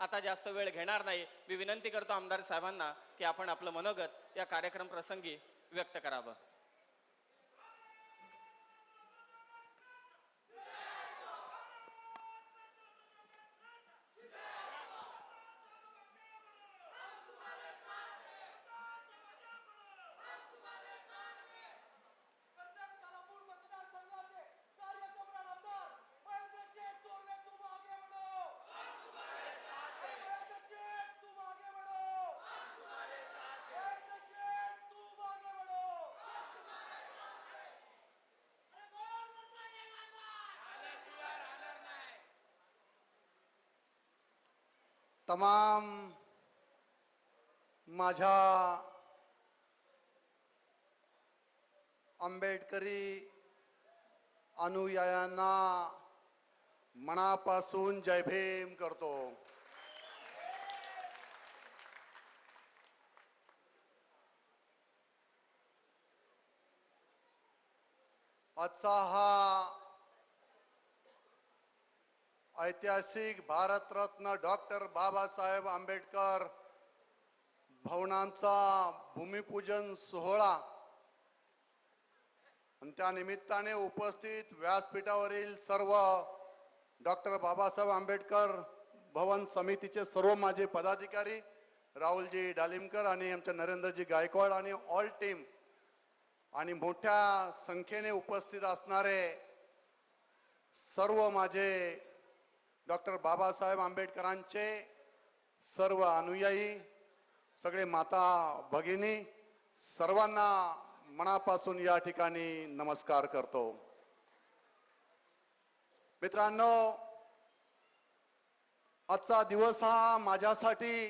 आता जास्त वेळ घेणार नाही. मी विनंती करतो आमदार साहेबांना की आपण आपलं मनोगत या कार्यक्रम प्रसंगी व्यक्त करावं. तमाम माझ्या आंबेडकरी अनुयायांना मनापासून जयभेम करतो. आजचा हा ऐतिहासिक भारतरत्न डॉक्टर बाबासाहेब आंबेडकर भवनांचा भूमिपूजन सोहळा. आणि त्या निमित्ताने उपस्थित व्यासपीठावरील सर्व डॉक्टर बाबासाहेब आंबेडकर भवन समितीचे सर्व माझे पदाधिकारी राहुलजी डालिमकर आणि आमच्या नरेंद्रजी गायकवाड आणि ऑल टीम आणि मोठ्या संख्येने उपस्थित असणारे सर्व माझे डॉक्टर बाबासाहेब आंबेडकरांचे सर्व अनुयायी सगळे माता भगिनी सर्वांना मनापासून या ठिकाणी नमस्कार करतो. मित्रांनो आजचा दिवस हा माझ्यासाठी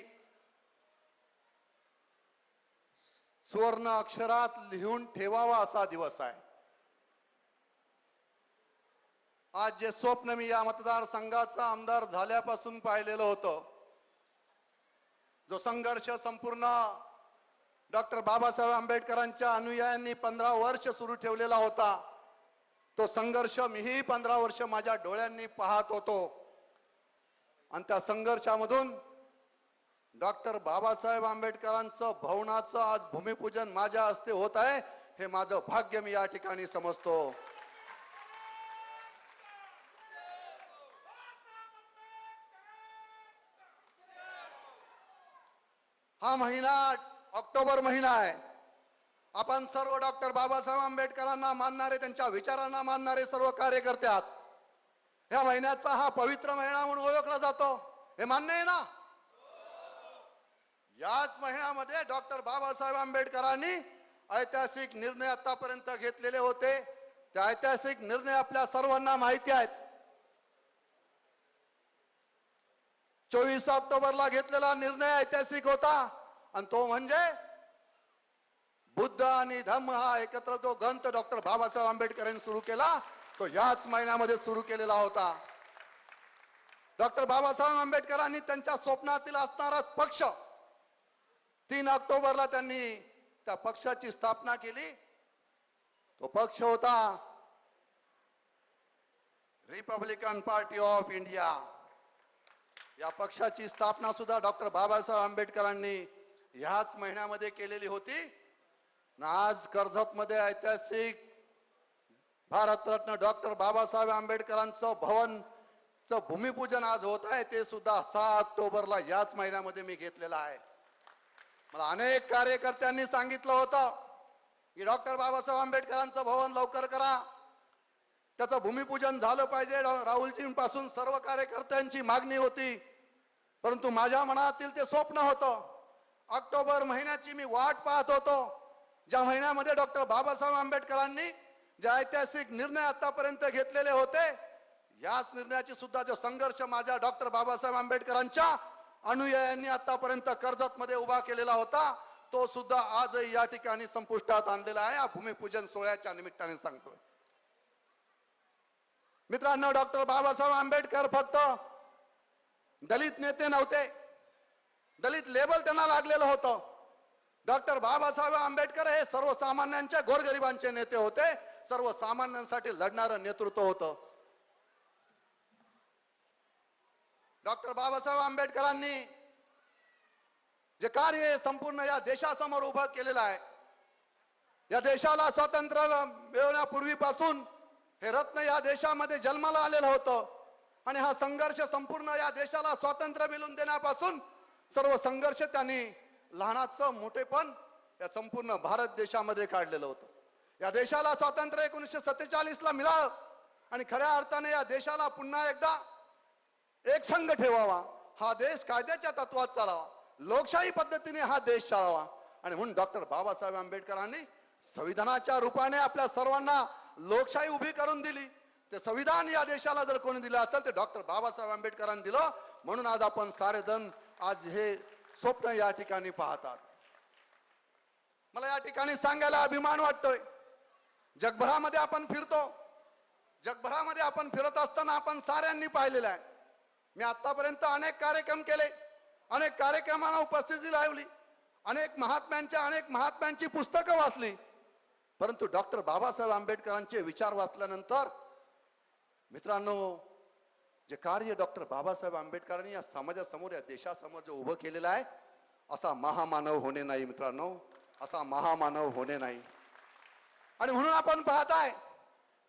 सुवर्ण अक्षरात लिहून ठेवावा असा दिवस आहे. आज जे स्वप्न मी या मतदारसंघाचा आमदार झाल्यापासून पाहिलेलं होतं जो संघर्ष संपूर्ण डॉक्टर बाबासाहेब आंबेडकरांच्या अनुयायांनी पंधरा वर्ष सुरू ठेवलेला होता तो संघर्ष मीही पंधरा वर्ष माझ्या डोळ्यांनी पाहत होतो. आणि त्या संघर्षामधून डॉक्टर बाबासाहेब आंबेडकरांचं भवनाचं आज भूमिपूजन माझ्या हस्ते होत आहे हे माझं भाग्य मी या ठिकाणी समजतो. हा महिना ऑक्टोबर महिना आहे. आपण सर्व डॉक्टर बाबासाहेब आंबेडकरांना मानणारे त्यांच्या विचारांना मानणारे सर्व कार्यकर्ते आहात ह्या महिन्याचा हा पवित्र महिना म्हणून ओळखला जातो. हे मान्य आहे ना? याच महिन्यामध्ये डॉक्टर बाबासाहेब आंबेडकरांनी ऐतिहासिक निर्णय आतापर्यंत घेतलेले होते. ते ऐतिहासिक निर्णय आपल्या सर्वांना माहिती आहेत. चोवीस ऑक्टोबरला घेतलेला निर्णय ऐतिहासिक होता. आणि तो म्हणजे बुद्ध आणि धम्म हा एकत्र जो ग्रंथ डॉक्टर बाबासाहेब आंबेडकर यांनी सुरू केला तो याच महिन्यामध्ये सुरू केलेला होता. डॉक्टर बाबासाहेब आंबेडकरांनी त्यांच्या स्वप्नातील असणारा पक्ष तीन ऑक्टोबरला त्यांनी त्या पक्षाची स्थापना केली. तो पक्ष होता रिपब्लिकन पार्टी ऑफ इंडिया. या पक्षाची स्थापना सुद्धा डॉक्टर बाबासाहेब आंबेडकरांनी ह्याच महिन्यामध्ये केलेली होती. आज कर्जतमध्ये ऐतिहासिक भारतरत्न डॉक्टर बाबासाहेब आंबेडकरांचं भवनचं भूमिपूजन आज होत आहे ते सुद्धा सहा ऑक्टोबरला याच महिन्यामध्ये मी घेतलेलं आहे. मला अनेक कार्यकर्त्यांनी सांगितलं होतं की डॉक्टर बाबासाहेब आंबेडकरांचं भवन लवकर करा. त्याचं भूमिपूजन झालं पाहिजे. राहुलजींपासून सर्व कार्यकर्त्यांची मागणी होती. परंतु माझ्या मनातील ते स्वप्न होतं. ऑक्टोबर महिन्याची मी वाट पाहत होतो. ज्या महिन्यामध्ये डॉक्टर बाबासाहेब आंबेडकरांनी जे ऐतिहासिक निर्णय आतापर्यंत घेतलेले होते याच निर्णयाची सुद्धा जो संघर्ष माझ्या डॉक्टर बाबासाहेब आंबेडकरांच्या अनुयायांनी आतापर्यंत कर्जतमध्ये उभा केलेला होता तो सुद्धा आजही या ठिकाणी संपुष्टात आणलेला आहे. या भूमिपूजन सोहळ्याच्या निमित्ताने सांगतोय. मित्रांनो डॉक्टर बाबासाहेब आंबेडकर फक्त दलित नेते नव्हते. दलित लेबल त्यांना लागलेलं होतं. डॉक्टर बाबासाहेब आंबेडकर हे सर्वसामान्यांच्या गोरगरिबांचे नेते होते. सर्वसामान्यांसाठी लढणारं नेतृत्व होतं. डॉक्टर बाबासाहेब आंबेडकरांनी जे कार्य संपूर्ण या देशासमोर उभं केलेलं आहे. या देशाला स्वातंत्र्य मिळवण्यापूर्वीपासून हे रत्न या देशामध्ये जन्माला आलेलं होतं. आणि हा संघर्ष संपूर्ण या देशाला स्वातंत्र्य मिळवून देण्यापासून सर्व संघर्ष त्यांनी लहानाचं मोठेपण या संपूर्ण भारत देशामध्ये काढलेलं होतं. या देशाला स्वातंत्र्य एकोणीसशे सत्तेचाळीसला मिळालं. आणि खऱ्या अर्थाने या देशाला पुन्हा एकदा एक संघ ठेवावा. हा देश कायद्याच्या तत्वात चालावा. लोकशाही पद्धतीने हा देश चालावा. आणि म्हणून डॉक्टर बाबासाहेब आंबेडकरांनी संविधानाच्या रूपाने आपल्या सर्वांना लोकशाही उभी करून दिली. ते संविधान या देशाला जर कोणी दिलं असेल ते डॉक्टर बाबासाहेब आंबेडकरांनी दिलं. म्हणून आज आपण सारे जण आज हे स्वप्न या ठिकाणी पाहतात. मला या ठिकाणी सांगायला अभिमान वाटतोय. जगभरामध्ये आपण फिरतो. जगभरामध्ये आपण फिरत असताना आपण साऱ्यांनी पाहिलेलं आहे. मी आतापर्यंत अनेक कार्यक्रम केले. अनेक कार्यक्रमांना उपस्थिती लावली. अनेक महात्म्यांच्या अनेक महात्म्यांची पुस्तकं वाचली. परंतु डॉक्टर बाबासाहेब आंबेडकरांचे विचार वाचल्यानंतर मित्रांनो जे कार्य डॉक्टर बाबासाहेब आंबेडकरांनी या समाजासमोर या देशासमोर जे उभं केलेलं आहे असा महामानव होणे नाही मित्रांनो. असा महामानव होणे नाही. आणि म्हणून आपण पाहताय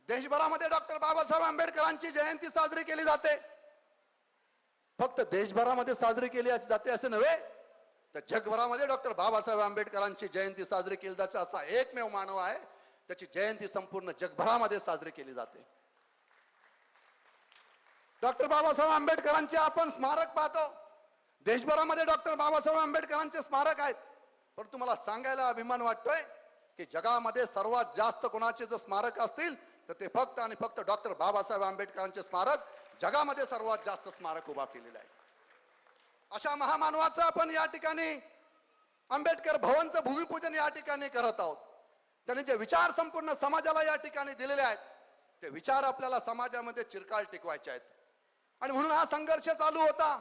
देशभरामध्ये डॉक्टर बाबासाहेब आंबेडकरांची जयंती साजरी केली जाते. फक्त देशभरामध्ये साजरी केली जाते असे नव्हे तर जगभरामध्ये डॉक्टर बाबासाहेब आंबेडकरांची जयंती साजरी केली जाते असा एकमेव मानव आहे. त्याची जयंती संपूर्ण जगभरामध्ये साजरी केली जाते. डॉक्टर बाबासाहेब आंबेडकरांचे आपण स्मारक पाहतो. देशभरामध्ये डॉक्टर बाबासाहेब आंबेडकरांचे स्मारक आहेत. परंतु मला सांगायला अभिमान वाटतोय की जगामध्ये सर्वात जास्त कोणाचे जर स्मारक असतील तर ते फक्त आणि फक्त डॉक्टर बाबासाहेब आंबेडकरांचे स्मारक जगामध्ये सर्वात जास्त स्मारक उभा केलेलं आहे. अशा महामानवाचं आपण या ठिकाणी आंबेडकर भवनचं भूमिपूजन या ठिकाणी करत आहोत. त्यांनी जे विचार संपूर्ण समाजाला या ठिकाणी दिलेले आहेत ते विचार आपल्याला समाजामध्ये चिरकाल टिकवायचे आहेत. आणि म्हणून हा संघर्ष चालू होता.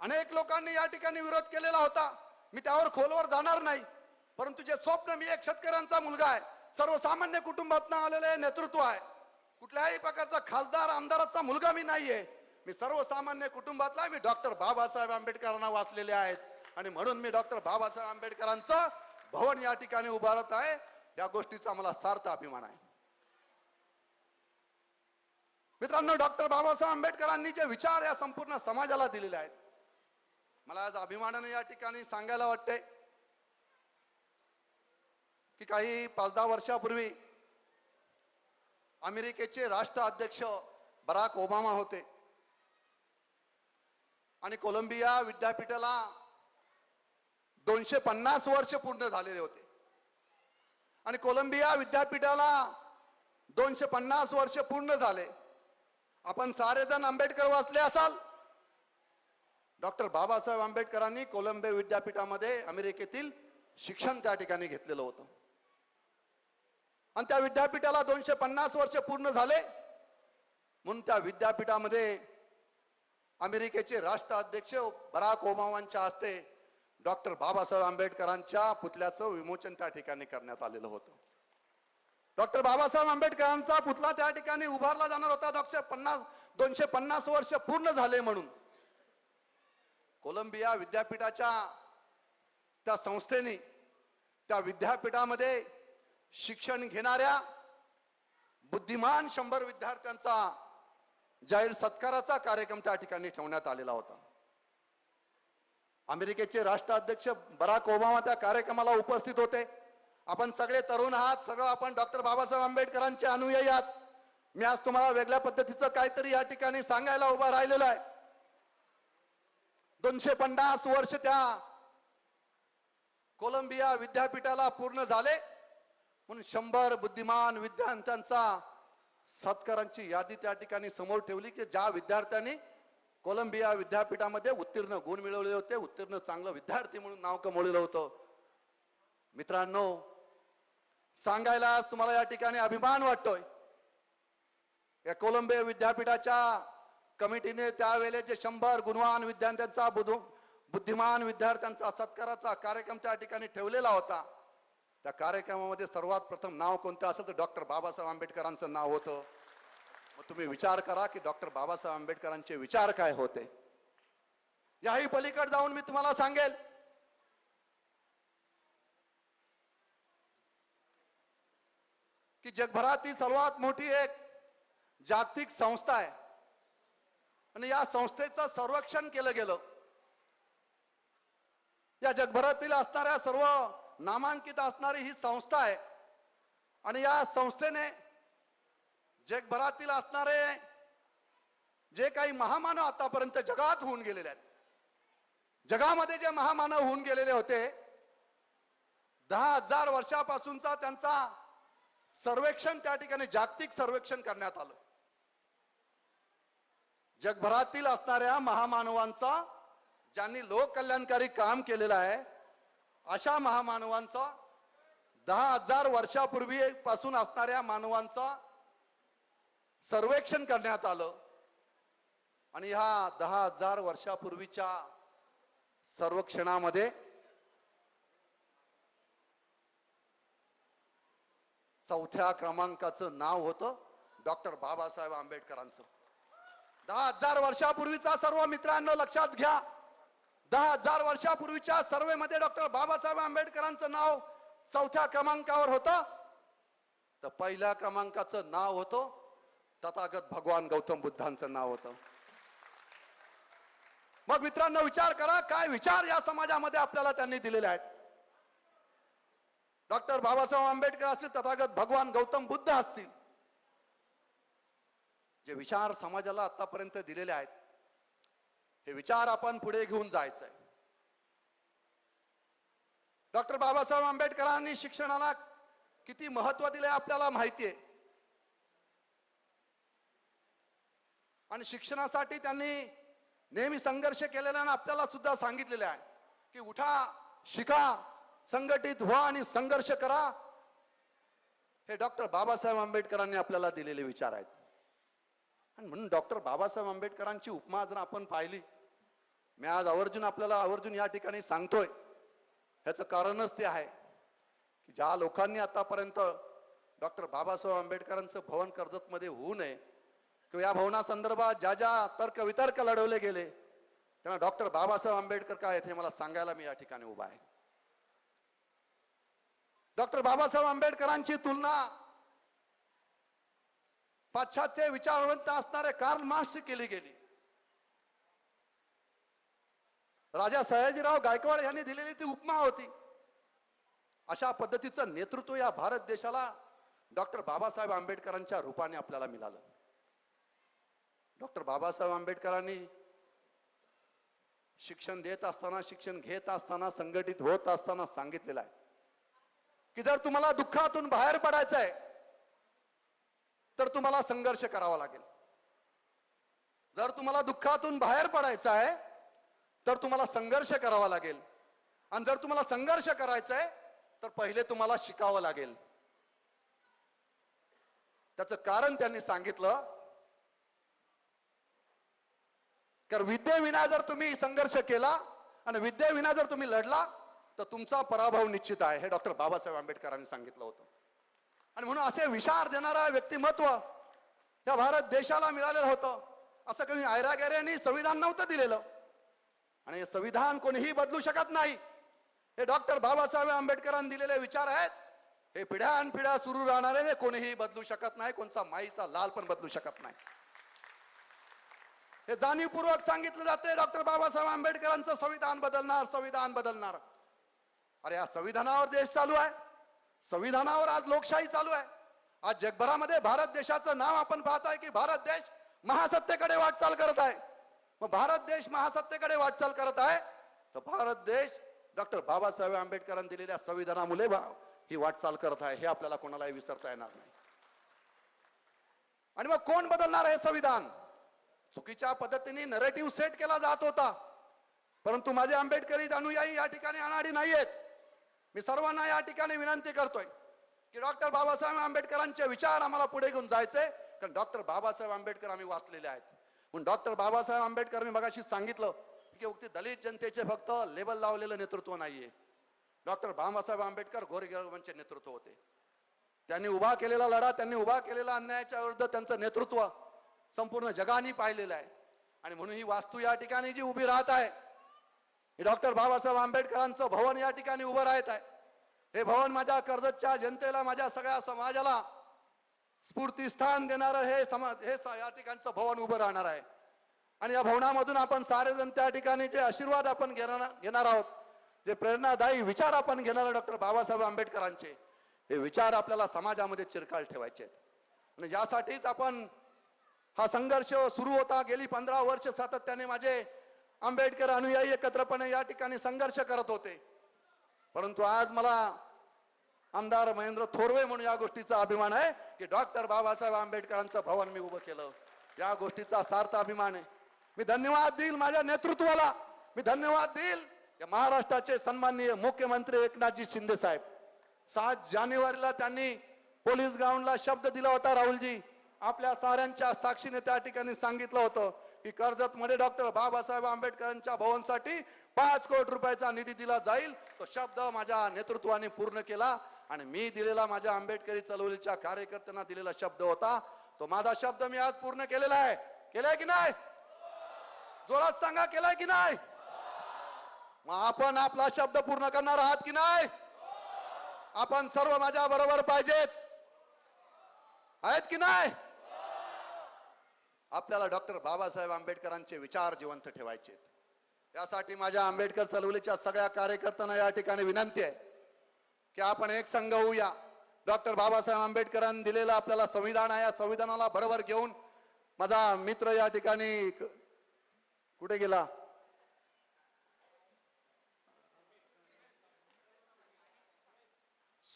अनेक लोकांनी या ठिकाणी विरोध केलेला होता. मी त्यावर खोलवर जाणार नाही. परंतु जे स्वप्न मी एक शेतकऱ्यांचा मुलगा आहे. सर्वसामान्य कुटुंबातनं आलेले नेतृत्व आहे. कुठल्याही प्रकारचा खासदार आमदाराचा मुलगा मी नाहीये. मी सर्वसामान्य कुटुंबातला मी डॉक्टर बाबासाहेब आंबेडकरांना वाचलेले आहेत. आणि म्हणून मी डॉक्टर बाबासाहेब आंबेडकरांचं भवन या ठिकाणी उभारत आहे. या गोष्टीचा मला सार्थ अभिमान आहे. मित्रांनो डॉक्टर बाबासाहेब आंबेडकरांनी जे विचार या संपूर्ण समाजाला दिलेले आहेत मला आज अभिमानाने या ठिकाणी सांगायला वाटते की काही पाच दहा वर्षापूर्वी अमेरिकेचे राष्ट्राध्यक्ष बराक ओबामा होते. आणि कोलंबिया विद्यापीठाला दोनशे पन्नास वर्ष पूर्ण झालेले होते. आणि कोलंबिया विद्यापीठाला दोनशे पन्नास वर्ष पूर्ण झाले. आपण सारेजण आंबेडकर वाचले असाल? डॉक्टर बाबासाहेब आंबेडकरांनी कोलंबिया विद्यापीठामध्ये अमेरिकेतील शिक्षण त्या ठिकाणी घेतलेलं होतं. आणि त्या विद्यापीठाला दोनशे पन्नास वर्ष पूर्ण झाले. म्हणून त्या विद्यापीठामध्ये अमेरिकेचे राष्ट्राध्यक्ष बराक ओबामांच्या हस्ते डॉक्टर बाबासाहेब आंबेडकरांच्या पुतल्याचं विमोचन त्या ठिकाणी करण्यात आलेलं होतं. डॉक्टर बाबासाहेब आंबेडकरांचा पुतला त्या ठिकाणी उभारला जाणार होता. डॉक्टर पन्नास दोनशे पन्नास वर्ष पूर्ण झाले म्हणून. कोलंबिया विद्यापीठाच्या त्या संस्थेने त्या विद्यापीठामध्ये शिक्षण घेणाऱ्या बुद्धिमान शंभर विद्यार्थ्यांचा जाहीर सत्काराचा कार्यक्रम त्या ठिकाणी ठेवण्यात आलेला होता. अमेरिकेचे राष्ट्राध्यक्ष बराक ओबामा त्या कार्यक्रमाला उपस्थित होते. आपण सगळे तरुण आहात सगळं आपण डॉक्टर बाबासाहेब आंबेडकरांचे अनुयायी आहात. मी आज तुम्हाला वेगळ्या पद्धतीचं काहीतरी या ठिकाणी सांगायला उभा राहिलेला आहे. दोनशे पन्नास वर्ष त्या कोलंबिया विद्यापीठाला पूर्ण झाले. म्हणून शंभर बुद्धिमान विद्यार्थ्यांचा सत्कारांची यादी त्या ठिकाणी समोर ठेवली की ज्या विद्यार्थ्यांनी कोलंबिया विद्यापीठामध्ये उत्तीर्ण गुण मिळवले होते उत्तीर्ण चांगलं विद्यार्थी म्हणून नाव कमवलेलं होतं. मित्रांनो सांगायला आज तुम्हाला या ठिकाणी अभिमान वाटतोय. या कोलंबिया विद्यापीठाच्या कमिटीने त्यावेळेला जे शंभर गुणवान विद्यार्थ्यांचा बुद्धिमान विद्यार्थ्यांचा सत्काराचा कार्यक्रम त्या ठिकाणी ठेवलेला होता. त्या कार्यक्रमामध्ये सर्वात प्रथम नाव कोणतं असेल तर डॉक्टर बाबासाहेब आंबेडकरांचं नाव होतं. मग तुम्ही विचार करा की डॉक्टर बाबासाहेब आंबेडकरांचे विचार काय होते? याही पलीकडे जाऊन मी तुम्हाला सांगेल. की जगभरातील सर्वात मोठी एक जागतिक संस्था आहे. आणि या संस्थेचं संरक्षण केलं गेलं. या जगभरातील असणाऱ्या सर्व नामांकित असणारी ही संस्था आहे. आणि या संस्थेने जगभरातील असणारे जे काही महामानव आतापर्यंत जगात होऊन गेलेले आहेत. जगामध्ये जे महामानव होऊन गेलेले होते दहा हजार वर्षापासूनचा त्यांचा सर्वेक्षण त्या ठिकाणी जागतिक सर्वेक्षण करण्यात आलं. जगभरातील असणाऱ्या महामानवांचा ज्यांनी लोककल्याणकारी काम केलेलं आहे अशा महामानवांचा दहा हजार वर्षापूर्वी पासून असणाऱ्या मानवांचा सर्वेक्षण करण्यात आलं. आणि ह्या दहा हजार वर्षापूर्वीच्या सर्वेक्षणामध्ये चौथ्या क्रमांकाचं नाव होतं डॉक्टर बाबासाहेब आंबेडकरांचं. दहा हजार वर्षापूर्वीचा सर्व मित्रांनो लक्षात घ्या. दहा हजार वर्षापूर्वीच्या सर्वेमध्ये डॉक्टर बाबासाहेब आंबेडकरांचं नाव चौथ्या क्रमांकावर होतं. तर पहिल्या क्रमांकाचं नाव होतं तथागत भगवान गौतम बुद्धांचं नाव होतं. मग मित्रांनो विचार करा काय विचार या समाजामध्ये आपल्याला त्यांनी दिलेले आहेत? डॉक्टर बाबासाहेब आंबेडकर असतील तथागत भगवान गौतम बुद्ध असतील. जे विचार समाजाला आतापर्यंत दिलेले आहेत हे विचार आपण पुढे घेऊन जायचंय. डॉक्टर बाबासाहेब आंबेडकरांनी शिक्षणाला किती महत्त्व दिले आपल्याला माहिती आहे आणि शिक्षणासाठी त्यांनी नेहमी संघर्ष केलेला आणि आपल्याला सुद्धा सांगितलेले आहे की उठा शिका संघटित व्हा आणि संघर्ष करा. हे डॉक्टर बाबासाहेब आंबेडकरांनी आपल्याला दिलेले विचार आहेत. आणि म्हणून डॉक्टर बाबासाहेब आंबेडकरांची उपमा जर आपण पाहिली मी आज आवर्जून आपल्याला आवर्जून या ठिकाणी सांगतोय. ह्याचं कारणच ते आहे की ज्या लोकांनी आतापर्यंत डॉक्टर बाबासाहेब आंबेडकरांचं भवन कर्जतमध्ये होऊ नये किंवा या भवनासंदर्भात ज्या ज्या तर्क वितर्क लढवले गेले त्यांना डॉक्टर बाबासाहेब आंबेडकर काय आहेत हे मला सांगायला मी या ठिकाणी उभा आहे. डॉक्टर बाबासाहेब आंबेडकरांची तुलना पाश्चात्य विचारवंत असणाऱ्या कार्ल मार्क्सची केली गेली. राजा सयाजीराव गायकवाड यांनी दिलेली ती उपमा होती. अशा पद्धतीचं नेतृत्व या भारत देशाला डॉक्टर बाबासाहेब आंबेडकरांच्या रूपाने आपल्याला मिळालं. डॉक्टर बाबासाहेब आंबेडकरांनी शिक्षण देत असताना शिक्षण घेत असताना संघटित होत असताना सांगितलेलं आहे. की जर तुम्हाला दुःखातून बाहेर पडायचं आहे तर तुम्हाला संघर्ष करावा लागेल. जर तुम्हाला दुःखातून बाहेर पडायचं आहे तर तुम्हाला संघर्ष करावा लागेल. आणि जर तुम्हाला संघर्ष करायचा आहे तर पहिले तुम्हाला शिकावं लागेल. त्याचं कारण त्यांनी सांगितलं. तर विद्येविना जर तुम्ही संघर्ष केला आणि विद्येविना जर तुम्ही लढला तर तुमचा पराभव निश्चित आहे हे डॉक्टर बाबासाहेब आंबेडकरांनी सांगितलं होतं. आणि म्हणून असे विचार देणारा व्यक्तिमत्व या भारत देशाला मिळालेलं होतं. असं काही आयरागेऱ्यांनी संविधान नव्हतं दिलेलं. आणि हे संविधान कोणीही बदलू शकत नाही. हे डॉक्टर बाबासाहेब आंबेडकरांनी दिलेले विचार आहेत. हे पिढ्यानपिढ्या सुरू राहणारे हे कोणीही बदलू शकत नाही कोणता माईचा लाल पण बदलू शकत नाही. हे जाणीवपूर्वक सांगितलं जाते डॉक्टर बाबासाहेब आंबेडकरांचं संविधान बदलणार संविधान बदलणार. अरे या संविधानावर देश चालू आहे. संविधानावर आज लोकशाही चालू आहे. आज जगभरामध्ये भारत देशाचं नाव आपण पाहताय की भारत देश महासत्तेकडे वाटचाल करत आहे. मग भारत देश महासत्तेकडे वाटचाल करत आहे. तर भारत देश डॉक्टर बाबासाहेब आंबेडकरांनी दिलेल्या संविधानामुळे भा- ही वाटचाल करत आहे. हे आपल्याला कोणालाही विसरता येणार नाही. आणि मग कोण बदलणार हे संविधान? चुकीच्या पद्धतीने नरेटिव्ह सेट केला जात होता. परंतु माझे आंबेडकरी अनुयायी या ठिकाणी अनाडी नाहीयेत. मी सर्वांना या ठिकाणी विनंती करतोय की डॉक्टर बाबासाहेब आंबेडकरांचे विचार आम्हाला पुढे घेऊन जायचे. कारण डॉक्टर बाबासाहेब आंबेडकर आम्ही वाचलेले आहेत. म्हणून डॉक्टर बाबासाहेब आंबेडकरांनी मगाशी सांगितलं की उक्ती दलित जनतेचे फक्त लेबल लावलेलं नेतृत्व नाहीये. डॉक्टर बाबासाहेब आंबेडकर गोरगरिबांचे नेतृत्व होते. त्यांनी उभा केलेला लढा त्यांनी उभा केलेला अन्यायाच्या विरुद्ध त्यांचं नेतृत्व संपूर्ण जगाने पाहिलेलं आहे. आणि म्हणून ही वास्तू या ठिकाणी जी उभी राहत आहे डॉक्टर बाबासाहेब आंबेडकरांचं भवन या ठिकाणी उभं राहत आहे. हे भवन माझ्या कर्जतच्या जनतेला माझ्या सगळ्या समाजाला स्फूर्तीस्थान देणारं हे समाज हे या ठिकाणचं भवन उभं राहणार आहे. आणि या भवनामधून आपण सारेजण त्या ठिकाणी जे आशीर्वाद आपण घेणार घेणार आहोत जे प्रेरणादायी विचार आपण घेणार डॉक्टर बाबासाहेब आंबेडकरांचे हे विचार आपल्याला समाजामध्ये चिरकाल ठेवायचे आहेत. आणि यासाठीच आपण हा संघर्ष सुरू होता. गेली पंधरा वर्ष सातत्याने माझे आंबेडकर अनुयायी एकत्रपणे या ठिकाणी संघर्ष करत होते. परंतु आज मला आमदार महेंद्र थोरवे म्हणून या गोष्टीचा अभिमान आहे. की डॉक्टर बाबासाहेब आंबेडकरांचं भवन मी उभं केलं. या गोष्टीचा सार्थ अभिमान आहे. मी धन्यवाद देईल माझ्या नेतृत्वाला. मी धन्यवाद देईल. या महाराष्ट्राचे सन्माननीय मुख्यमंत्री एकनाथजी शिंदे साहेब. सात जानेवारीला त्यांनी पोलीस ग्राउंडला शब्द दिला होता राहुलजी. आपल्या साऱ्यांच्या साक्षीने त्या ठिकाणी सांगितलं होतं की कर्जतमध्ये डॉक्टर बाबासाहेब आंबेडकरांच्या भवनसाठी पाच कोटी रुपयाचा निधी दिला जाईल. तो शब्द माझ्या नेतृत्वाने पूर्ण केला. आणि मी दिलेला माझ्या आंबेडकरी चळवळीच्या कार्यकर्त्यांना दिलेला शब्द होता तो माझा शब्द मी आज पूर्ण केलेला आहे. केलाय की नाही? जोरात सांगा केलाय की नाही? मग आपण आपला शब्द पूर्ण करणार आहात की नाही? आपण सर्व माझ्या बरोबर पाहिजेत. आहेत की नाही? आपल्याला डॉक्टर बाबासाहेब आंबेडकरांचे विचार जिवंत ठेवायचे त्यासाठी यासाठी माझ्या आंबेडकर चळवळीच्या सगळ्या कार्यकर्त्यांना या ठिकाणी विनंती आहे. की आपण एक संघ होऊया. डॉक्टर बाबासाहेब आंबेडकरांनी दिलेलं आपल्याला संविधान आहे. या संविधानाला बरोबर घेऊन माझा मित्र या ठिकाणी कुठे गेला?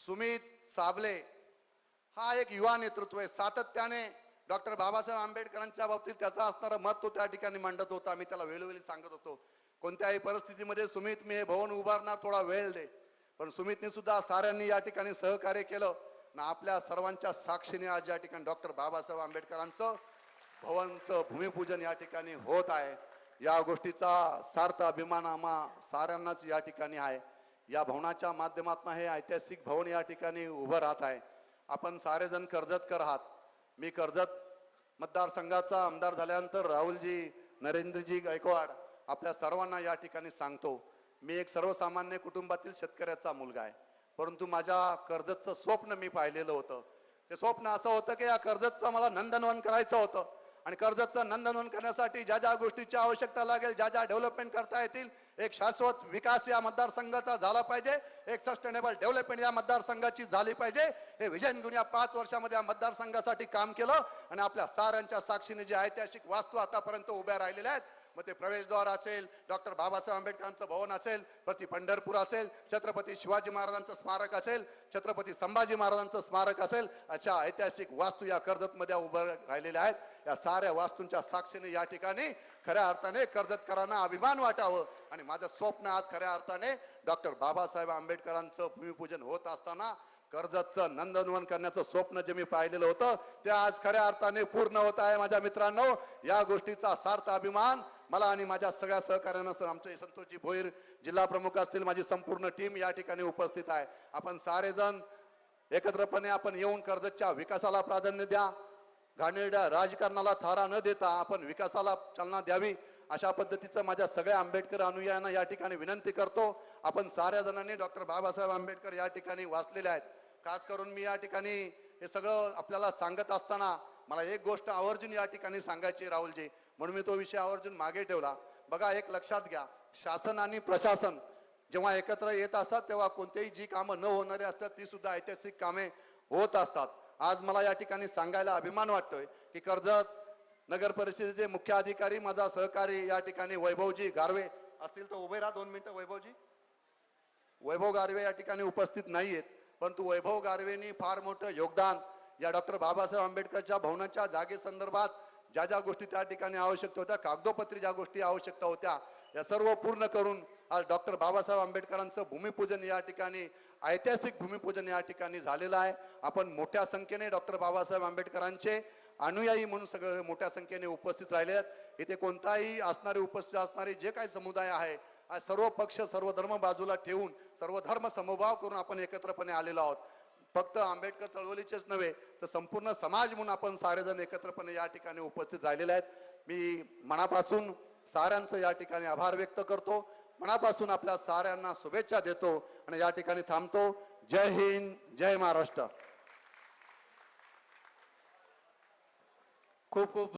सुमित साबले. हा एक युवा नेतृत्व आहे. सातत्याने डॉक्टर बाबासाहेब आंबेडकरांच्या बाबतीत त्याचा असणारं मत तो त्या ठिकाणी मांडत होता. मी त्याला वेळोवेळी सांगत होतो. कोणत्याही परिस्थितीमध्ये सुमित मी हे भवन उभारणार थोडा वेळ दे. पण सुमितने सुद्धा साऱ्यांनी या ठिकाणी सहकार्य केलं. ना आपल्या सर्वांच्या साक्षीने आज या ठिकाणी डॉक्टर बाबासाहेब आंबेडकरांचं भवनचं भूमिपूजन या ठिकाणी होत आहे. या गोष्टीचा सार्थ अभिमान आम्हा साऱ्यांनाच या ठिकाणी आहे. या भवनाच्या माध्यमातून हे ऐतिहासिक भवन या ठिकाणी उभं राहत आहे. आपण सारेजण कर्जतकर आहात. मी कर्जत मतदारसंघाचा आमदार झाल्यानंतर राहुलजी नरेंद्रजी गायकवाड आपल्या सर्वांना या ठिकाणी सांगतो. मी एक सर्वसामान्य कुटुंबातील शेतकऱ्याचा मुलगा आहे. परंतु माझ्या कर्जतचं स्वप्न मी पाहिलेलं होतं. ते स्वप्न असं होतं की या कर्जतचं मला नंदनवन करायचं होतं. आणि कर्जतचं नंदनवन करण्यासाठी ज्या ज्या गोष्टीची आवश्यकता लागेल ज्या ज्या डेव्हलपमेंट करता येतील एक शाश्वत विकास या मतदारसंघाचा झाला पाहिजे एक सस्टेनेबल डेव्हलपमेंट या मतदारसंघाची झाली पाहिजे. हे विजन घेऊन या पाच वर्षामध्ये या मतदारसंघासाठी काम केलं आणि आपल्या साऱ्यांच्या साक्षीने जे ऐतिहासिक वास्तू आतापर्यंत उभ्या राहिलेल्या आहेत मग ते प्रवेशद्वार असेल डॉक्टर बाबासाहेब आंबेडकरांचं भवन असेल प्रति पंढरपूर असेल छत्रपती शिवाजी महाराजांचं स्मारक असेल छत्रपती संभाजी महाराजांचं स्मारक असेल अशा ऐतिहासिक वास्तू या कर्जतमध्ये उभं राहिलेल्या आहेत. या साऱ्या वास्तूंच्या साक्षीने या ठिकाणी खऱ्या अर्थाने कर्जतकरांना अभिमान वाटावं. आणि माझं स्वप्न आज खऱ्या अर्थाने डॉक्टर बाबासाहेब आंबेडकरांचं भूमिपूजन होत असताना कर्जतचं नंदनवन करण्याचं स्वप्न जे मी पाहिलेलं होतं ते आज खऱ्या अर्थाने पूर्ण होत आहे माझ्या मित्रांनो. या गोष्टीचा सार्थ अभिमान मला आणि माझ्या सगळ्या सहकार्यांना सर आमचे संतोषजी भोईर जिल्हा प्रमुख असतील माझी संपूर्ण टीम या ठिकाणी उपस्थित आहे. आपण सारेजण एकत्रपणे आपण येऊन कर्जतच्या विकासाला प्राधान्य द्या. घाणेरड्या राजकारणाला थारा न देता आपण विकासाला चालना द्यावी. अशा पद्धतीचं माझ्या सगळ्या आंबेडकर अनुयायांना या ठिकाणी विनंती करतो. आपण साऱ्या जणांनी डॉक्टर बाबासाहेब आंबेडकर या ठिकाणी वाचलेले आहेत. खास करून मी या ठिकाणी हे सगळं आपल्याला सांगत असताना मला एक गोष्ट आवर्जून या ठिकाणी सांगायची राहुलजी. म्हणून मी तो विषय आवर्जून मागे ठेवला. बघा एक लक्षात घ्या. शासन आणि प्रशासन जेव्हा एकत्र येत असतात तेव्हा कोणतेही जी कामं न होणारी असतात ती सुद्धा ऐतिहासिक कामे होत असतात. आज मला या ठिकाणी सांगायला अभिमान वाटतोय की कर्जत नगर परिषदेचे मुख्य अधिकारी माझा सहकारी या ठिकाणी वैभवजी गारवे असतील तर उभे राहा दोन मिनिटं वैभवजी. वैभव गारवे या ठिकाणी उपस्थित नाही आहेत परंतु वैभव गारवेनी फार मोठं योगदान या डॉक्टर बाबासाहेब आंबेडकरच्या भवनाच्या जागेसंदर्भात ज्या ज्या गोष्टी त्या ठिकाणी आवश्यकता होत्या कागदोपत्री ज्या गोष्टी आवश्यकता होत्या या सर्व पूर्ण करून आज डॉक्टर बाबासाहेब आंबेडकरांचं भूमिपूजन या ठिकाणी ऐतिहासिक भूमिपूजन या ठिकाणी झालेलं आहे. आपण मोठ्या संख्येने डॉक्टर बाबासाहेब आंबेडकरांचे अनुयायी म्हणून सगळे मोठ्या संख्येने उपस्थित राहिले आहेत इथे कोणताही असणारे उपस्थित असणारे जे काही समुदाय आहे सर्व पक्ष सर्व धर्म बाजूला ठेवून सर्व धर्म समभाव करून आपण एकत्रपणे आलेलो आहोत. फक्त आंबेडकर चळवळीचेच नव्हे तर संपूर्ण समाज म्हणून आपण सारेजण एकत्रपणे या ठिकाणी उपस्थित राहिलेले आहेत. मी मनापासून साऱ्यांचं या ठिकाणी आभार व्यक्त करतो. मनापासून आपल्या साऱ्यांना शुभेच्छा देतो आणि या ठिकाणी थांबतो. जय हिंद जय महाराष्ट्र. खूप खूप